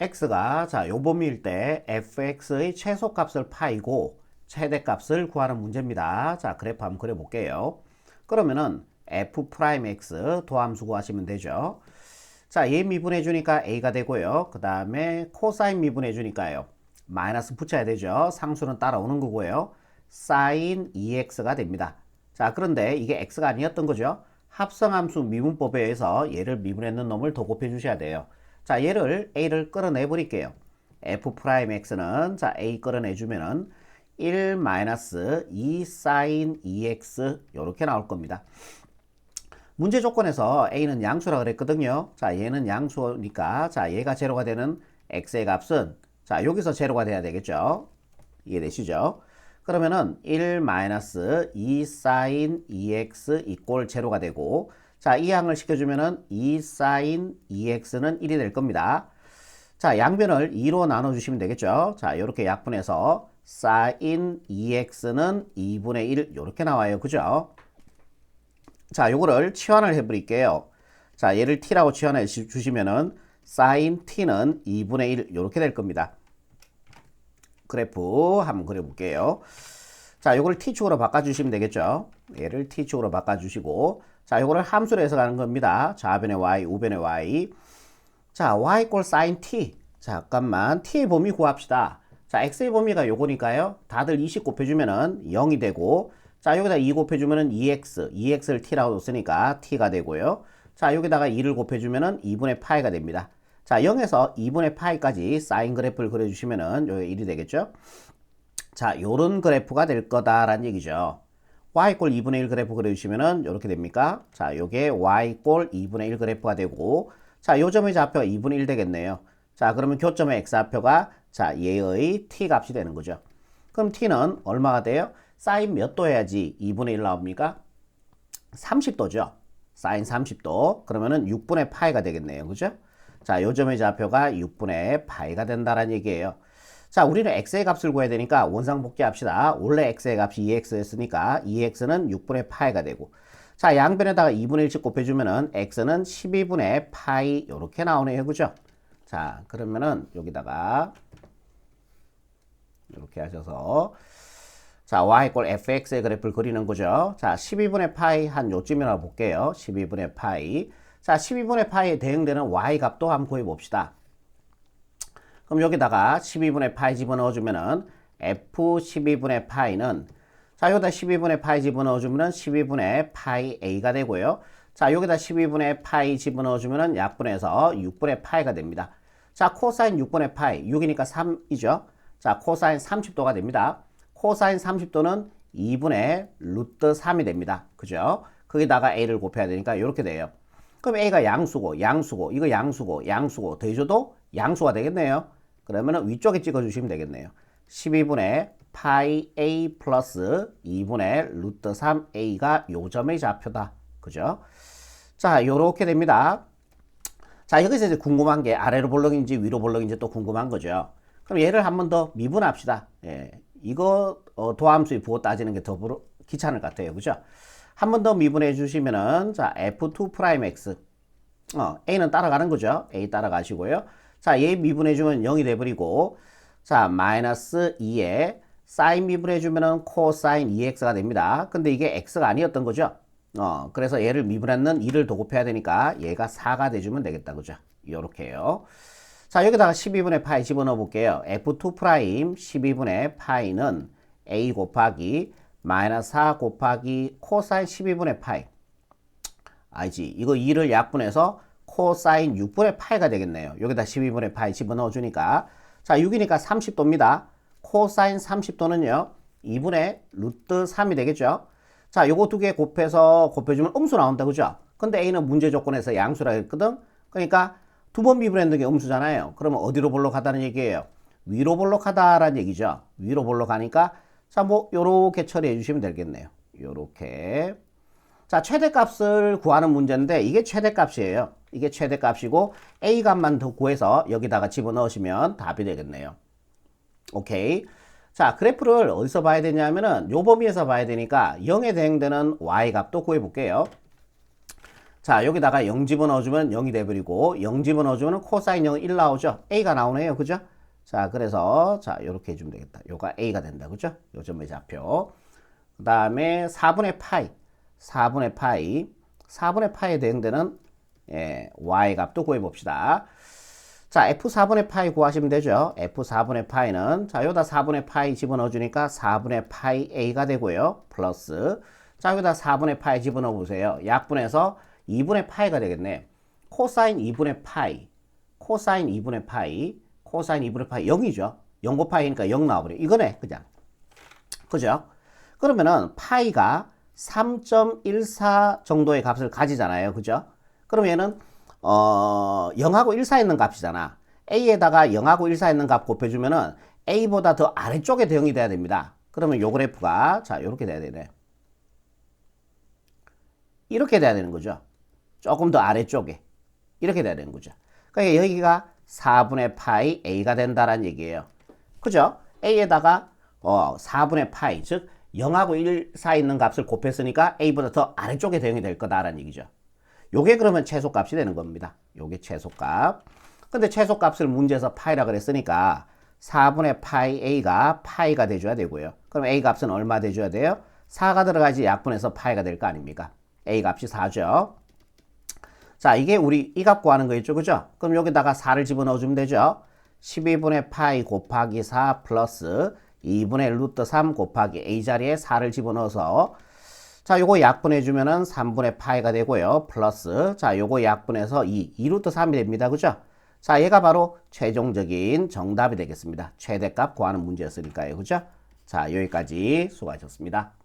x가 자, 요 범위일 때 fx의 최소값을 파이고 최대값을 구하는 문제입니다. 자, 그래프 한번 그려 볼게요. 그러면은 f'x 도함수 구하시면 되죠. 자, 얘 미분해 주니까 a가 되고요. 그 다음에 코사인 미분해 주니까요. 마이너스 붙여야 되죠. 상수는 따라오는 거고요. sin 2x가 됩니다. 자, 그런데 이게 x가 아니었던 거죠. 합성함수 미분법에 의해서 얘를 미분했는 놈을 더 곱해 주셔야 돼요. 자, 얘를 a를 끌어내 버릴게요. f'x는 자, a 끌어내 주면은 1 마이너스 2 sin 2x 이렇게 나올 겁니다. 문제 조건에서 a는 양수라 그랬거든요. 자, 얘는 양수니까 자, 얘가 제로가 되는 x의 값은 자, 여기서 제로가 돼야 되겠죠. 이해되시죠? 그러면은 1 마이너스 2 sin 2x 이꼴 제로가 되고 자, 이 항을 시켜주면은 2 sin 2x는 1이 될 겁니다. 자, 양변을 2로 나눠주시면 되겠죠. 자, 이렇게 약분해서 sin 2x는 2분의 1 이렇게 나와요. 그죠? 자, 요거를 치환을 해버릴게요. 자, 얘를 t라고 치환해 주시면은 sin t는 2분의 1 이렇게 될 겁니다. 그래프 한번 그려볼게요. 자, 요거를 t축으로 바꿔주시면 되겠죠. 얘를 t축으로 바꿔주시고 자, 요거를 함수로 해석하는 겁니다. 좌변의 y, 우변의 y. 자, y 꼴 sin t. 잠깐만, t의 범위 구합시다. 자, x의 범위가 요거니까요. 다들 20 곱해주면은 0이 되고, 자, 여기다 2 곱해주면은 2x, 2x를 t라고 썼으니까 t가 되고요. 자, 여기다가 2를 곱해주면은 2분의 파이가 됩니다. 자, 0에서 2분의 파이까지 사인 그래프를 그려주시면은 여기 1이 되겠죠? 자, 요런 그래프가 될 거다라는 얘기죠. Y꼴 2분의 1 그래프 그려주시면은 이렇게 됩니까? 자, 요게 y꼴 2분의 1 그래프가 되고, 자, 요 점의 좌표가 2분의 1 되겠네요. 자, 그러면 교점의 x좌표가 자, 얘의 t 값이 되는 거죠. 그럼 t는 얼마가 돼요? 사인 몇 도 해야지 2분의 1 나옵니까? 30도죠. 사인 30도. 그러면은 6분의 파이가 되겠네요. 그죠? 자, 요 점의 좌표가 6분의 파이가 된다라는 얘기예요. 자, 우리는 x의 값을 구해야 되니까 원상복귀 합시다. 원래 x의 값이 2x였으니까 2x는 6분의 파이가 되고 자, 양변에다가 2분의 1씩 곱해주면은 x는 12분의 파이 이렇게 나오네요. 그죠? 자, 그러면은 여기다가 이렇게 하셔서 자, y 꼴 fx의 그래프를 그리는 거죠. 자, 12분의 파이 한 요쯤이나 볼게요. 12분의 파이. 자, 12분의 파이에 대응되는 y 값도 한번 구해 봅시다. 그럼 여기다가 12분의 파이 집어넣어주면은 f 12분의 파이는 자, 여기다 12분의 파이 집어넣어주면은 12분의 파이 a가 되고요. 자, 여기다 12분의 파이 집어넣어주면은 약분해서 6분의 파이가 됩니다. 자, 코사인 6분의 파이, 6이니까 3이죠. 자, 코사인 30도가 됩니다. 코사인 30도는 2분의 루트 3이 됩니다. 그죠? 거기다가 a를 곱해야 되니까 이렇게 돼요. 그럼 a가 양수고, 양수고, 이거 양수고, 양수고, 더해줘도 양수가 되겠네요. 그러면 위쪽에 찍어주시면 되겠네요. 12분의 파이 a 플러스 2분의 루트 3a가 요점의 좌표다. 그죠? 자, 요렇게 됩니다. 자, 여기서 이제 궁금한 게 아래로 볼록인지 위로 볼록인지 또 궁금한 거죠. 그럼 얘를 한 번 더 미분합시다. 예, 이거 어, 도함수의 부호 따지는 게 더 귀찮을 것 같아요. 그죠? 한 번 더 미분해 주시면은 자, f2'x 어, a는 따라가는 거죠. a 따라가시고요. 자, 얘 미분해 주면 0이 돼 버리고 자, 마이너스 2에 사인 미분해 주면은 코사인 2x가 됩니다. 근데 이게 x가 아니었던 거죠. 어, 그래서 얘를 미분했는 2를 더 곱해야 되니까 얘가 4가 돼주면 되겠다. 그죠? 요렇게요. 자, 여기다가 12분의 파이 집어넣어 볼게요. f2 프라임 12분의 파이는 a 곱하기 마이너스 4 곱하기 코사인 12분의 파이. 알지? 이거 2를 약분해서 코사인 6분의 파이가 되겠네요. 여기다 12분의 파이 집어넣어 주니까. 자, 6이니까 30도입니다. 코사인 30도는요. 2분의 루트 3이 되겠죠? 자, 요거 두 개 곱해서 곱해주면 음수 나온다, 그죠? 근데 A는 문제 조건에서 양수라 했거든? 그러니까 두 번 미분했는 게 음수잖아요. 그러면 어디로 볼록하다는 얘기예요? 위로 볼록하다라는 얘기죠. 위로 볼록하니까 자, 뭐 요렇게 처리해 주시면 되겠네요. 요렇게. 자, 최대값을 구하는 문제인데 이게 최대값이에요. 이게 최대값이고 A 값만 더 구해서 여기다가 집어넣으시면 답이 되겠네요. 오케이. 자, 그래프를 어디서 봐야 되냐면은 요 범위에서 봐야 되니까 0에 대응되는 y 값도 구해 볼게요. 자, 여기다가 0 집어넣어주면 0이 돼버리고 0 집어넣어주면 코사인 0은 1 나오죠? A가 나오네요. 그죠? 자, 그래서 자, 이렇게 해주면 되겠다. 요가 A가 된다. 그죠? 요 점의 좌표. 그 다음에 4분의 파이. 4분의 파이. 4분의 파이에 대응되는 예, y 값도 구해 봅시다. 자, f4분의 파이 구하시면 되죠. f4분의 파이는 자, 여기다 4분의 파이 집어넣어 주니까 4분의 파이 a가 되고요. 플러스 자, 여기다 4분의 파이 집어넣어 보세요. 약분해서 2분의 파이가 되겠네. 코사인 2분의 파이, 코사인 2분의 파이, 코사인 2분의 파이 0이죠. 0 곱파이니까 0 나와버려. 이거네, 그냥. 그죠? 그러면은 파이가 3.14 정도의 값을 가지잖아요. 그죠? 그러면 얘는 어 0하고 1 사이 있는 값이잖아. A에다가 0하고 1 사이 있는 값 곱해주면은 A보다 더 아래쪽에 대응이 돼야 됩니다. 그러면 요 그래프가 자 이렇게 돼야 되네. 이렇게 돼야 되는 거죠. 조금 더 아래쪽에 이렇게 돼야 되는 거죠. 그러니까 여기가 4분의 파이 A가 된다라는 얘기예요. 그죠? A에다가 어 4분의 파이 즉 0하고 1 사이 있는 값을 곱했으니까 A보다 더 아래쪽에 대응이 될 거다라는 얘기죠. 요게 그러면 최소값이 되는 겁니다. 요게 최소값. 근데 최소값을 문제에서 파이라 그랬으니까 4분의 파이 A가 파이가 돼줘야 되고요. 그럼 A 값은 얼마 돼줘야 돼요? 4가 들어가지 약분해서 파이가 될 거 아닙니까? A 값이 4죠. 자, 이게 우리 이 값 구하는 거였죠. 그죠? 그럼 여기다가 4를 집어넣어주면 되죠. 12분의 파이 곱하기 4 플러스 2분의 루트 3 곱하기 A 자리에 4를 집어넣어서 자, 요거 약분해주면은 3분의 파이가 되고요. 플러스, 자, 요거 약분해서 2, 2루트 3이 됩니다. 그죠? 자, 얘가 바로 최종적인 정답이 되겠습니다. 최대값 구하는 문제였으니까요. 그죠? 자, 여기까지 수고하셨습니다.